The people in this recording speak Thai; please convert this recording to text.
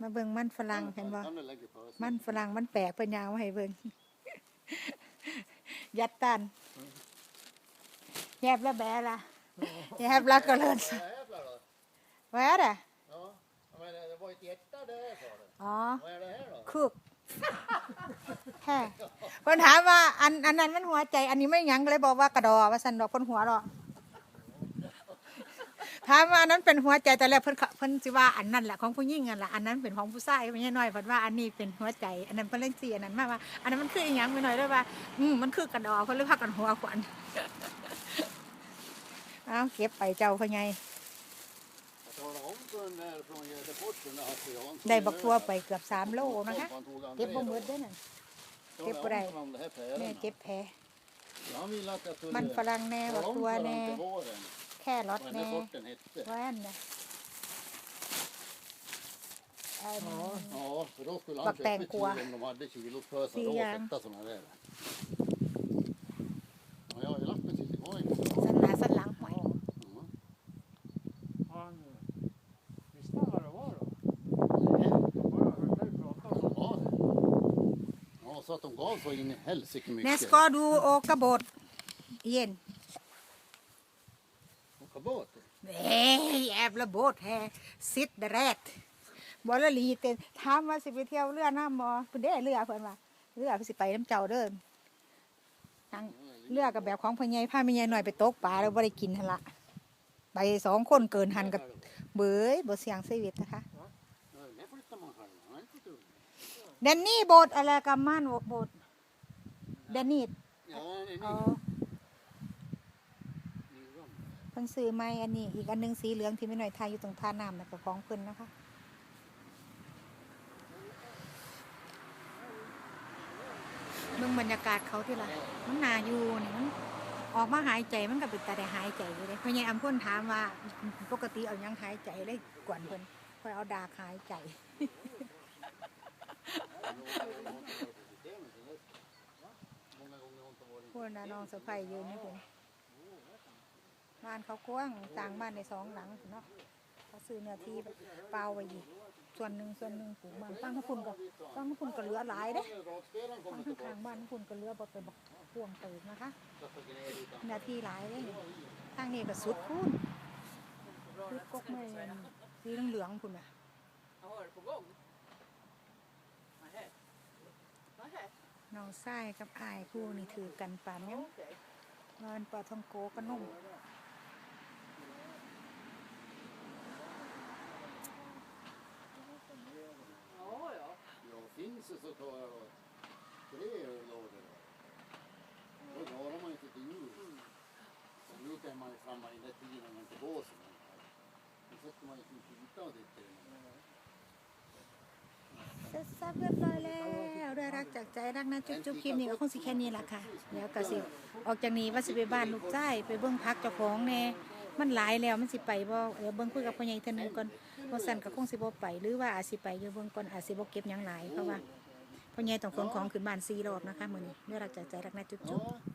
มาเบิ่งมันฝรั่งเห็นบ่ Kan du legge på? มันฝรั่งมันแปลกเป็นยาวมาให้เบิ่งยัดตันแยบแล้วแบละแยบแล้วก็เลิน Ja, jävlar då. แหวดอะ Ja, men det var ett hjärta där sa du. อ๋อ Vad är det här då? คึกแฮ่เพิ่นถามว่าอันอันนั้นมันหัวใจ อันนี้ไม่หยังก็เลยบอกว่ากระดอว่าสันดอกเพิ่นหัวดอก ถามว่าอันนั้นเป็นหัวใจแต่แรกเพิ่นเขาเพิ่นสิว่าอันนั้นแหละของผู้หญิงอันละอันนั้นเป็นของผู้ชายไม่ใช่น้อยเพิ่นว่าอันนี้เป็นหัวใจ อันนั้นเพิ่นเล่นสีอันนั้นมากว่าอันนั้นมันคืออีหยังไม่น้อยเลยว่า อืมมันคือกระดอเพิ่นเลยพากันหัวขวัญเอาเก็บไปเจ้าพ่อใหญ่ Jag talade om för den där från Göteborg att jag har en ได้บัก här ตัวไปเกือบสามโลนะคะ เก็บบ่หม då. ดเด้อนั่น Talade om för honom det här แม่ päron. เก็บแพ้ Han ville att jag skulle มันฝรั่งแน่บัก tala om ตัว för แน่ honom till våren แค่ รถ vad den แน่ här sorten hette. แว่นนะเอิ่ม Ja, för då skulle Bak han köpa ett bänkua. kilo om de hade kilopösar då och Sian. sätta såna där. Ja, jag har ju lagt mig tills igår. สันหนาสันหลังหอย Ja. Han visste han vad det var då? Nej, Bara hörde dig prata de var det. Ja, så att de gav så in i helsike เนส mycket. กอดูโอกระโบดเย็น Åka båt? เอ้ยแอบระโบดแฮซิดเดแรดบอลลีเต็นถามว่าสิไปเที่ยวเรือน้ำมอเพิ่นได้เรือเพิ่นว่าเรือเพิ่นสิไปน้ำเจ้าเด้อทางเรือกับแบบของพ่อใหญ่พาแม่ใหญ่หน่อยไปตกปลาแล้วบ่ได้กินหั่นละไปสองคนเกินหันกับเบยบ่เสียงชีวิตนะคะ Ja, det flyttar man själv. Man har inte fått undan. แดนนี่โบดอะไรกับมันโบดแดนนี่ Ja, det är อ๋อ ny. Ny ram. เพิ่นซื้อไม้อันนี้ อีกอันหนึงสีเหลืองที่ไม่หน่อยทายอยู่ตรงท่าน้ำนะกับของเพิ่นนะคะเบิ่งบรรยากาศเขาที่ละมันนาอยู่นี่มันออกมาหายใจมันก็เป็นตาได้หายใจอยู่เลยเพราะไงอำพ่นถามว่าปกติเอายังหายใจเลยกวนเพิ่นคอยเอาดาหายใจ Många gånger har inte varit พวกน้าน้องสะใภ้ยืนนี่คุณ บ้านเขากว้างต่างบ้านในสองหลังเนาะเขาซื้อเนื้อที่เปล่าไว้อีก ส่วนหนึ่งส่วนหนึ่งปลูกมันตั้งข้างคุณก็ตั้งข้างคุณก็เหลือหลายเด้ตั้งข้างบ้านคุณก็เหลือบ่ไปบักพวงเติมนะคะเนื้อที่หลายเลยทางนี้ก็สุดคุณสุดกกไม้สีเหลืองๆคุณน่ะน้องไส้กับอายคู่นี่ถือกันปานยัง Okej. นอนปลาทองโกก็นุ่ม finns det så tar jag då tre lådor. då. Då klarar man inte till jul. Sen nu kan man ju framma in det tiden när man inte går så långt. Då sätter man ju sin skjorta och tittar in. เสร็จสับเรียบร้อยแล้วด้วยรักจากใจรักนะจุ๊บจุ๊บคลิปนี้ก็คงสิแค่นี้ละค่ะเดี๋ยวก็สิออกจากนี้ว่าสิไปบ้านลูกชายไปเบิ่งพักเจ้าของแน่มันหลายแล้วมันสิไปบ่เดี๋ยวเบิ่งคุยกับพ่อใหญ่ท่านนึงก่อนบ่อสันก็คงสิบ่ไปหรือว่าอาจสิไปอยู่เบิ่งก่อนอาจสิบ่เก็บหยังหลายเพราะว่า พ่อใหญ่ต้องขนของขึ้นบ้าน4รอบนะคะมื้อนี้ด้วยรักจากใจรักนะจุ๊บจุ๊บ